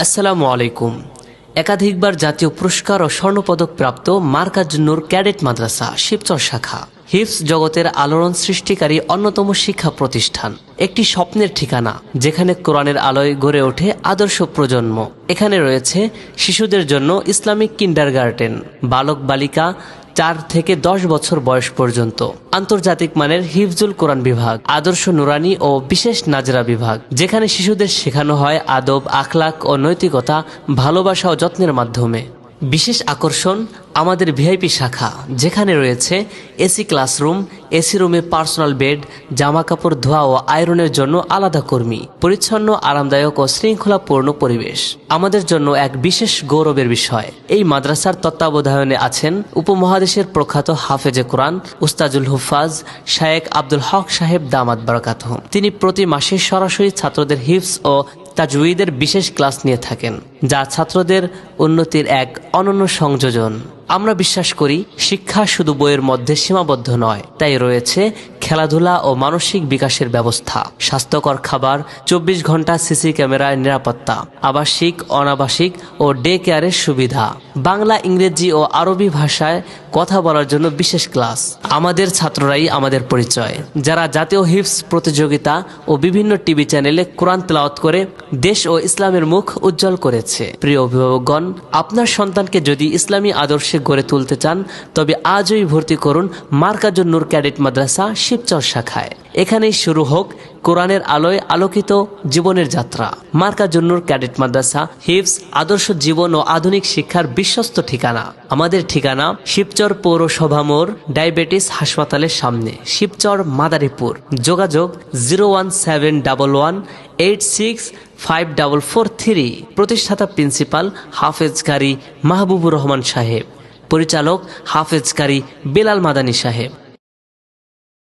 আসসালামু আলাইকুম। একাধিকবার জাতীয় পুরস্কার ও স্বর্ণপদক প্রাপ্ত মার্কাজুন্নুর ক্যাডেট মাদ্রাসা, শিবচর শাখা হিফস জগতের আলোড়ন সৃষ্টিকারী অন্যতম শিক্ষা প্রতিষ্ঠান। একটি স্বপ্নের ঠিকানা, যেখানে কোরআনের আলোয় গড়ে ওঠে আদর্শ প্রজন্ম। এখানে রয়েছে শিশুদের জন্য ইসলামিক কিন্ডারগার্টেন, বালক বালিকা চার থেকে দশ বছর বয়স পর্যন্ত। আন্তর্জাতিক মানের হিফজুল কোরআন বিভাগ, আদর্শ নুরানি ও বিশেষ নাজরা বিভাগ, যেখানে শিশুদের শেখানো হয় আদব, আখলাক ও নৈতিকতা, ভালোবাসা ও যত্নের মাধ্যমে। বিশেষ আকর্ষণ আমাদের ভিআইপি শাখা, যেখানে রয়েছে এসি ক্লাসরুম, এসি রুমে পার্সোনাল বেড জামা কাপড় ধোয়া ও আয়রনের জন্য আলাদা কর্মী, পরিচ্ছন্ন, আরামদায়ক ও শৃঙ্খলাপূর্ণ পরিবেশ। আমাদের জন্য এক বিশেষ গৌরবের বিষয়। এই মাদ্রাসার তত্ত্বাবধায়নে আছেন উপমহাদেশের প্রখ্যাত হাফেজে কোরআন, উস্তাজুল হুফাজ শায়েক আব্দুল হক সাহেব দামাত বারাকাত তিনি প্রতি মাসে সরাসরি ছাত্রদের হিফস ও তাজউইদের বিশেষ ক্লাস নিয়ে থাকেন, যা ছাত্রদের উন্নতির এক অনন্য সংযোজন। আমরা বিশ্বাস করি, শিক্ষা শুধু বইয়ের মধ্যে সীমাবদ্ধ নয়, তাই রয়েছে খেলাধুলা ও মানসিক বিকাশের ব্যবস্থা। স্বাস্থ্যকর খাবার, চব্বিশ ঘণ্টা সিসি ক্যামেরায় নিরাপত্তা, আবাসিক, অনাবাসিক ও ডে কেয়ারের সুবিধা। বাংলা, ইংরেজি ও আরবি ভাষায় কথা বলার জন্য বিশেষ ক্লাস। আমাদের ছাত্ররাই আমাদের পরিচয়। যারা জাতীয় হিপস প্রতিযোগিতা ও বিভিন্ন টিভি চ্যানেলে কোরআন তেলাওয়াত করে দেশ ও ইসলামের মুখ উজ্জ্বল করেছে। প্রিয় অভিভাবকগণ, আপনার সন্তানকে যদি ইসলামী আদর্শে গড়ে তুলতে চান, তবে আজই ভর্তি করুন মার্কাজুন নূর ক্যাডেট মাদ্রাসা শিবচর শাখায়। এখানেই শুরু হোক কোরআনের আলোয় আলোকিত জীবনের যাত্রা। মার্কাজুন্নুর ক্যাডেট মাদ্রাসা হিপস আদর্শ জীবন ও আধুনিক শিক্ষার বিশ্বস্ত ঠিকানা। আমাদের ঠিকানা শিবচর পৌরসভা মোড়, ডায়াবেটিস হাসপাতালের সামনে, শিবচর মাদারীপুর। যোগাযোগ zero one seven double one eight six five double four three. প্রতিষ্ঠাতা প্রিন্সিপাল হাফেজ কারি মাহবুবুর রহমান সাহেব। পরিচালক হাফেজ কারি বেলাল মাদানী সাহেব।